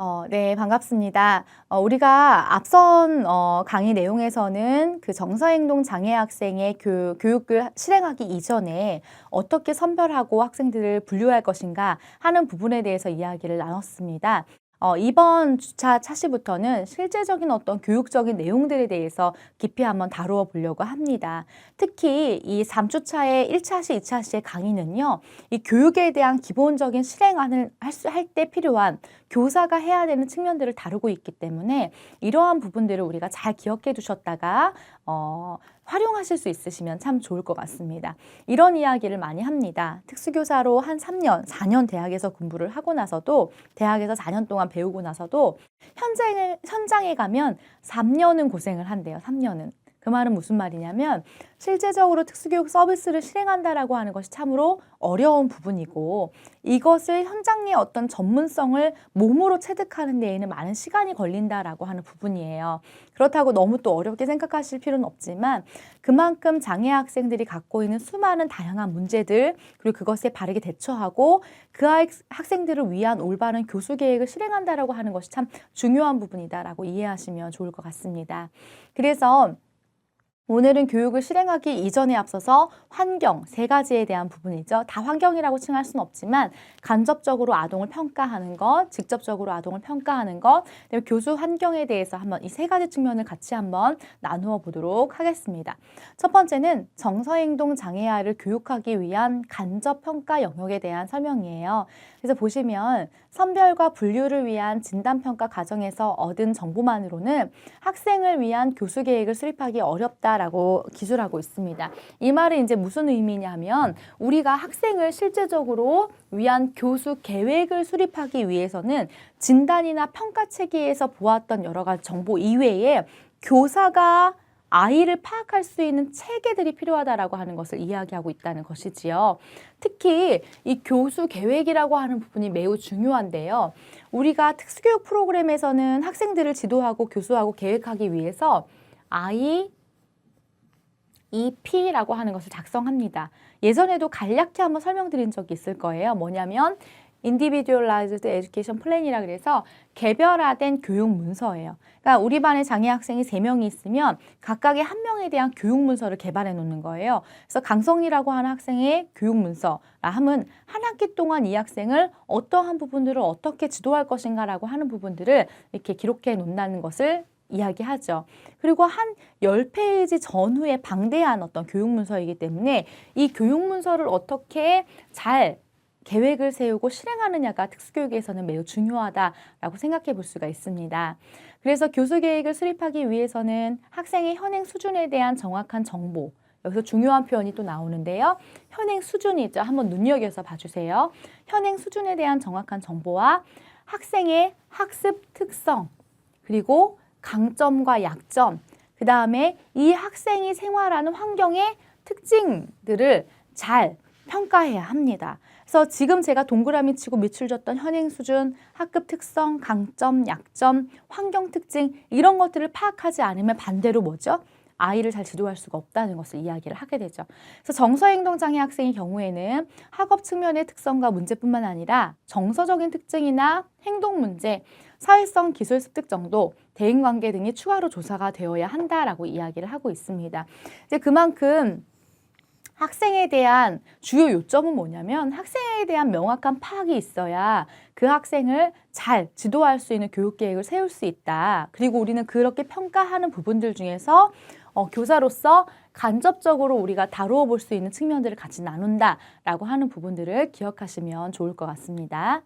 어, 네, 반갑습니다. 어, 우리가 앞선 어, 강의 내용에서는 그 정서행동 장애 학생의 교, 교육을 실행하기 이전에 어떻게 선별하고 학생들을 분류할 것인가 하는 부분에 대해서 이야기를 나눴습니다. 어, 이번 주차 차시부터는 실제적인 어떤 교육적인 내용들에 대해서 깊이 한번 다루어 보려고 합니다. 특히 이 3주차의 1차 시, 2차 시의 강의는요, 이 교육에 대한 기본적인 실행안을 할 때 필요한 교사가 해야 되는 측면들을 다루고 있기 때문에 이러한 부분들을 우리가 잘 기억해 두셨다가 어, 활용하실 수 있으시면 참 좋을 것 같습니다. 이런 이야기를 많이 합니다. 특수교사로 한 3년, 4년 대학에서 공부를 하고 나서도 대학에서 4년 동안 배우고 나서도 현장에, 현장에 가면 3년은 고생을 한대요. 3년은. 그 말은 무슨 말이냐면 실제적으로 특수교육 서비스를 실행한다라고 하는 것이 참으로 어려운 부분이고 이것을 현장의 어떤 전문성을 몸으로 체득하는 데에는 많은 시간이 걸린다라고 하는 부분이에요. 그렇다고 너무 또 어렵게 생각하실 필요는 없지만 그만큼 장애 학생들이 갖고 있는 수많은 다양한 문제들 그리고 그것에 바르게 대처하고 그 학생들을 위한 올바른 교수 계획을 실행한다라고 하는 것이 참 중요한 부분이다라고 이해하시면 좋을 것 같습니다. 그래서 오늘은 교육을 실행하기 이전에 앞서서 환경 세 가지에 대한 부분이죠. 다 환경이라고 칭할 수는 없지만 간접적으로 아동을 평가하는 것, 직접적으로 아동을 평가하는 것, 그리고 교수 환경에 대해서 한번 이 세 가지 측면을 같이 한번 나누어 보도록 하겠습니다. 첫 번째는 정서행동 장애아를 교육하기 위한 간접 평가 영역에 대한 설명이에요. 그래서 보시면 선별과 분류를 위한 진단 평가 과정에서 얻은 정보만으로는 학생을 위한 교수 계획을 수립하기 어렵다 라고 기술하고 있습니다. 이 말은 이제 무슨 의미냐면 우리가 학생을 실제적으로 위한 교수 계획을 수립하기 위해서는 진단이나 평가 체계에서 보았던 여러 가지 정보 이외에 교사가 아이를 파악할 수 있는 체계들이 필요하다라고 하는 것을 이야기하고 있다는 것이지요. 특히 이 교수 계획이라고 하는 부분이 매우 중요한데요. 우리가 특수교육 프로그램에서는 학생들을 지도하고 교수하고 계획하기 위해서 I, EP라고 하는 것을 작성합니다. 예전에도 간략히 한번 설명드린 적이 있을 거예요. 뭐냐면 Individualized Education Plan이라 그래서 개별화된 교육 문서예요. 그러니까 우리 반에 장애 학생이 세명이 있으면 각각의 한 명에 대한 교육 문서를 개발해 놓는 거예요. 그래서 강성이라고 하는 학생의 교육 문서라 함은 한 학기 동안 이 학생을 어떠한 부분들을 어떻게 지도할 것인가라고 하는 부분들을 이렇게 기록해 놓는다는 것을 이야기하죠. 그리고 한 열페이지 전후에 방대한 어떤 교육 문서이기 때문에 이 교육 문서를 어떻게 잘 계획을 세우고 실행하느냐가 특수교육에서는 매우 중요하다라고 생각해 볼 수가 있습니다. 그래서 교수 계획을 수립하기 위해서는 학생의 현행 수준에 대한 정확한 정보, 여기서 중요한 표현이 또 나오는데요. 현행 수준이 있죠. 한번 눈여겨서 봐주세요. 현행 수준에 대한 정확한 정보와 학생의 학습 특성, 그리고 강점과 약점, 그 다음에 이 학생이 생활하는 환경의 특징들을 잘 평가해야 합니다. 그래서 지금 제가 동그라미 치고 밑줄 줬던 현행 수준, 학급 특성, 강점, 약점, 환경 특징 이런 것들을 파악하지 않으면 반대로 뭐죠? 아이를 잘 지도할 수가 없다는 것을 이야기를 하게 되죠. 그래서 정서행동장애 학생의 경우에는 학업 측면의 특성과 문제뿐만 아니라 정서적인 특징이나 행동 문제, 사회성 기술 습득 정도, 대인 관계 등이 추가로 조사가 되어야 한다라고 이야기를 하고 있습니다. 이제 그만큼 학생에 대한 주요 요점은 뭐냐면 학생에 대한 명확한 파악이 있어야 그 학생을 잘 지도할 수 있는 교육 계획을 세울 수 있다. 그리고 우리는 그렇게 평가하는 부분들 중에서 어, 교사로서 간접적으로 우리가 다루어 볼 수 있는 측면들을 같이 나눈다라고 하는 부분들을 기억하시면 좋을 것 같습니다.